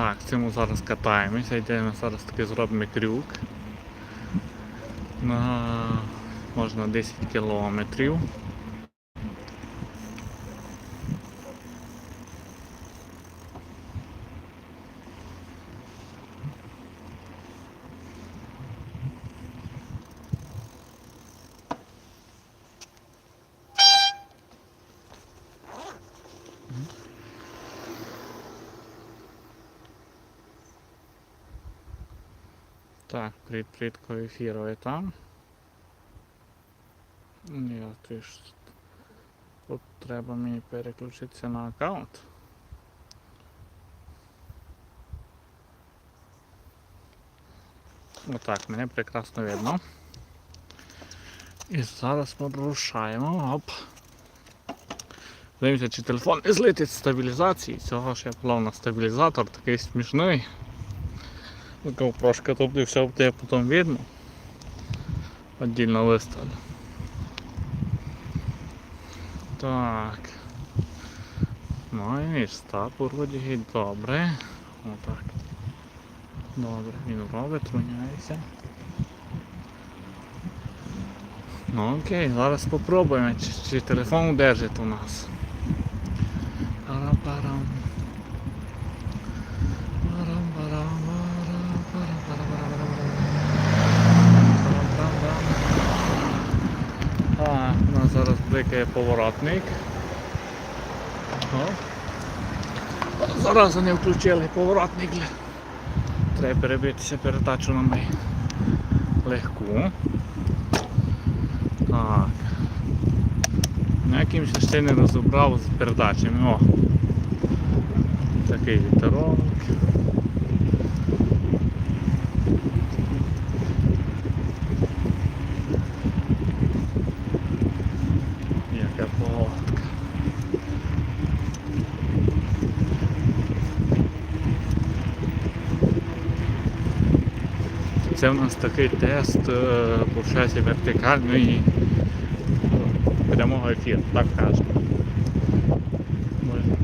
Так, цьому зараз катаємося, йдемо зараз таки зробимо крюк. На можна 10 кілометрів. Так, привіт, ефіру там. Ні, ти ж. Тут треба мені переключитися на аккаунт. Отак, мене прекрасно видно. І зараз ми рушаємо. Оп. Дивимося, чи телефон не злетить з стабілізації. Цього ж я поклав на стабілізатор, такий смішний. Тут і все буде потім видно. Отдельно виставлю. Так. Ну і стап вроді добре. Отак. Добре, він робить, руняється. Ну окей, зараз спробуємо, чи, чи телефон удержить у нас. Парам-парам. Парам-парам. А, у нас поворотник. О. Зараз не включили поворотник. Треба перебитися передачу на ми легку. Так. Ну, якимось ще не розібрав з передачами. О! Такий вітерок. Це в нас такий тест е, по часі вертикальної е, прямого ефіру, так кажуть. Ми-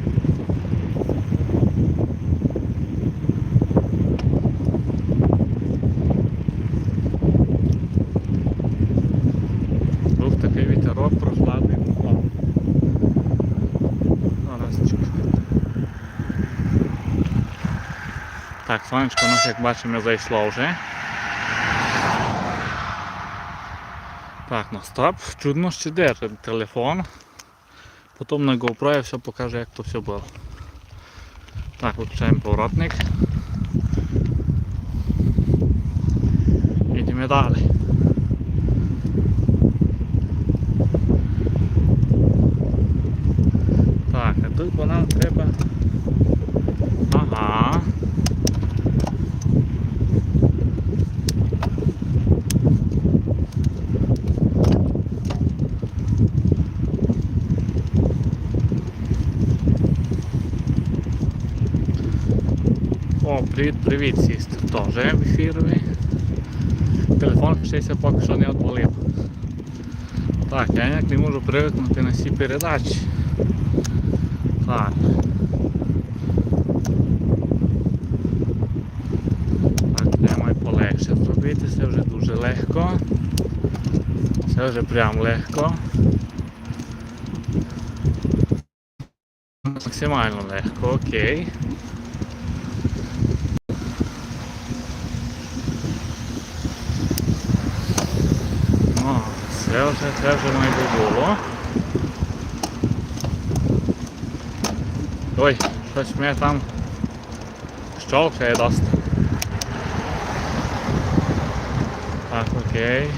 Був такий вітерок прохладний. О. Зараз. Так, сонечко у нас, як бачимо, зайшло вже. Так, на стоп. Чудно ще держить телефон. Потім на GoPro я все покажу, як то все було. Так, виключаємо поворотник. Йдемо далі. Так, а тут по нам треба. Ага. О, привіт, привіт, сістер. Теж в ефірові. Телефон ще ся поки що не відвалив. Так, я ніяк не можу привикнути на всі передачі. Так. Так, маю полегше зробити, це вже дуже легко. Це вже прям легко. Максимально легко, окей. О, це вже, це вже би було. Ой, щось мене там щолкає досить. Так, окей.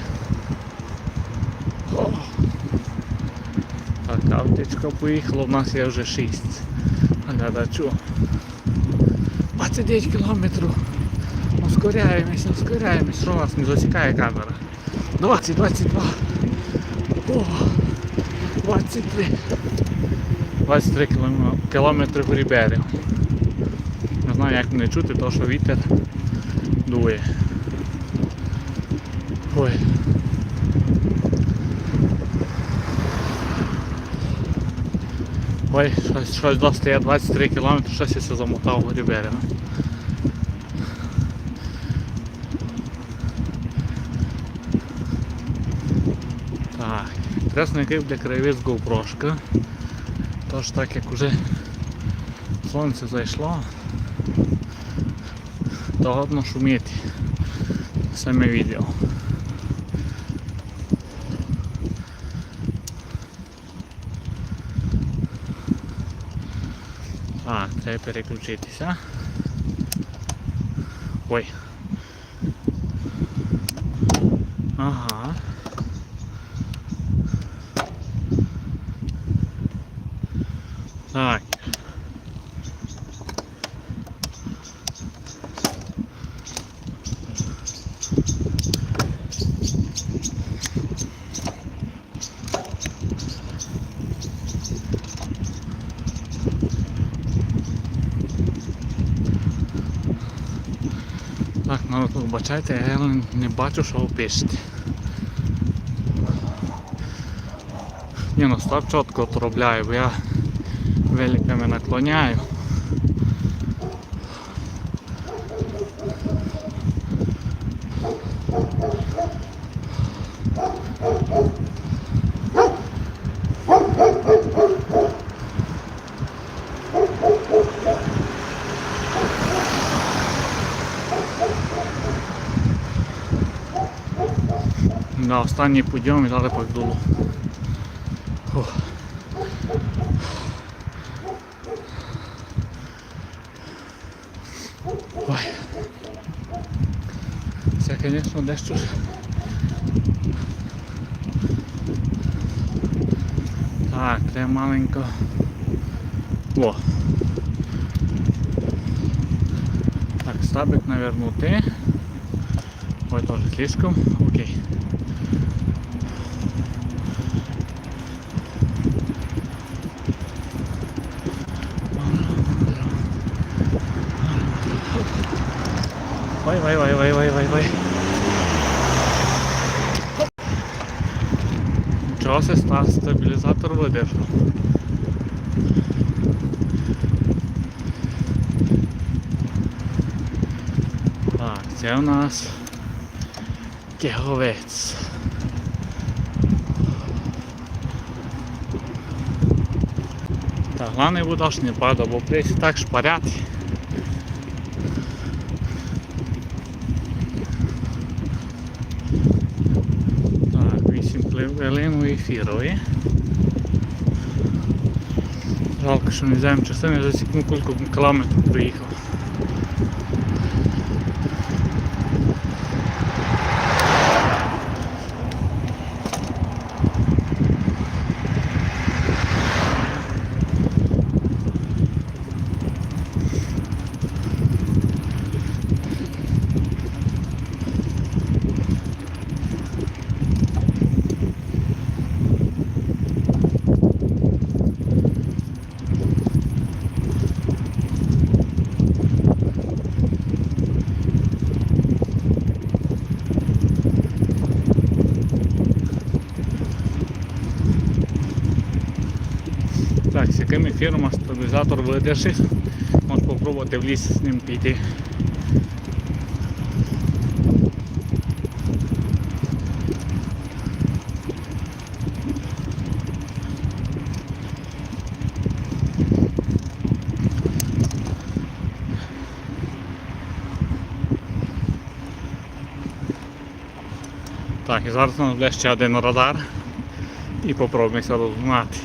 О. Так, аптечка поїхала, в нас є вже 6. Глядачу. 29 кілометрів. Ускоряємося, ускоряємося. Що нас не засікає камера? 20, 22. О, 23. 23 кілометри, в берег. Не знаю як мене чути, тому що вітер дує. Ой. Ой, щось, щось достає 23 кілометри, щось я замотав горі берега. Інтересно, який буде краєвид з GoPro-шка. Тож так як уже сонце зайшло, то годно шуміти саме відео. А, треба переключитися. Ой. Ага. Так. Так, народ, вибачайте, я не бачу, що ви пишете. Ні, ну став чітко отробляю, бо я великами наклоняю. На останній підйом і подуло. Ой. Це, звісно, дещо. ж. Так, треба маленько. О. Так, стабик навернути. Ой, тоже слишком. Окей. Ой, ой, ой, ой, ой, ой, ой. Нічого се ста- стабілізатор видержав. Так, це у нас Кеговець. Так, главное буде аж не падав, бо прийся так шпарять. Так, 8 хвилин ефірові. Жалко, що не взяємо частини, засікну кілька кілометрів приїхав. Ефіром стабілізатор видержить, можеш спробувати в ліс з ним піти. Так, і зараз у нас буде ще один радар і попробуємося розгнати.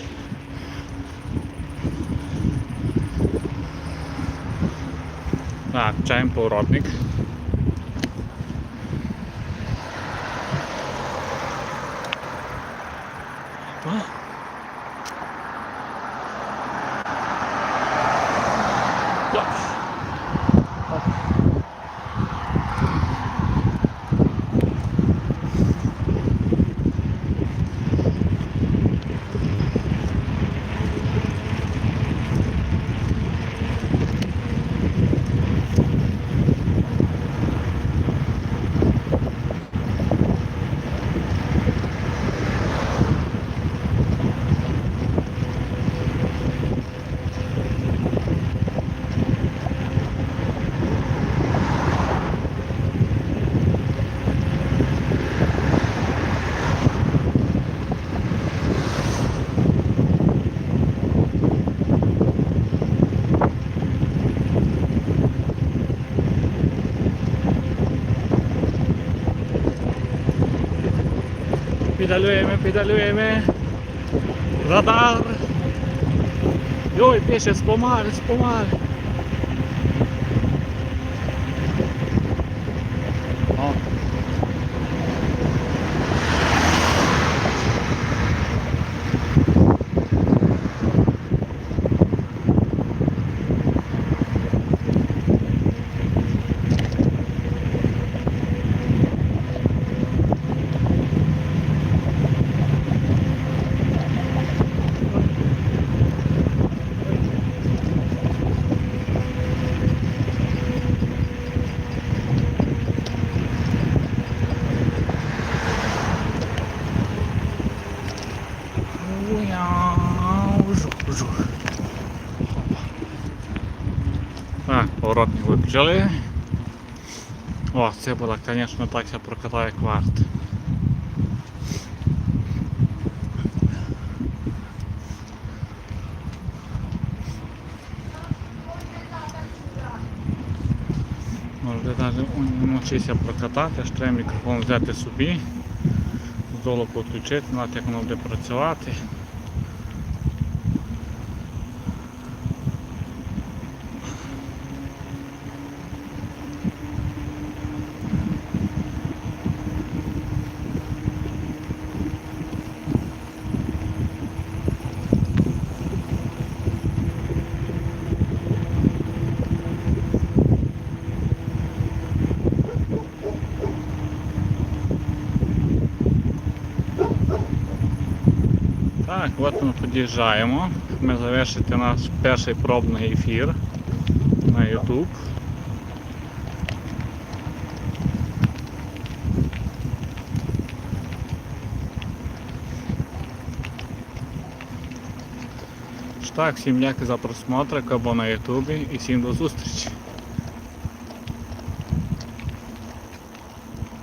Так, чаємо поворотник. А? Pedalujemy, pedalujemy. Radar. Oj, piesze, spomary, spomary. Поворотник виключили. О, це була, звісно, так я прокатає кварт. Можете навіть навчитися прокатати, ще мікрофон взяти собі, здолу підключити, знати, як воно буде працювати. Так, от ми під'їжджаємо. Ми завершити наш перший пробний ефір на YouTube. Так, всім дякую за просмотр або на Ютубі і всім до зустрічі.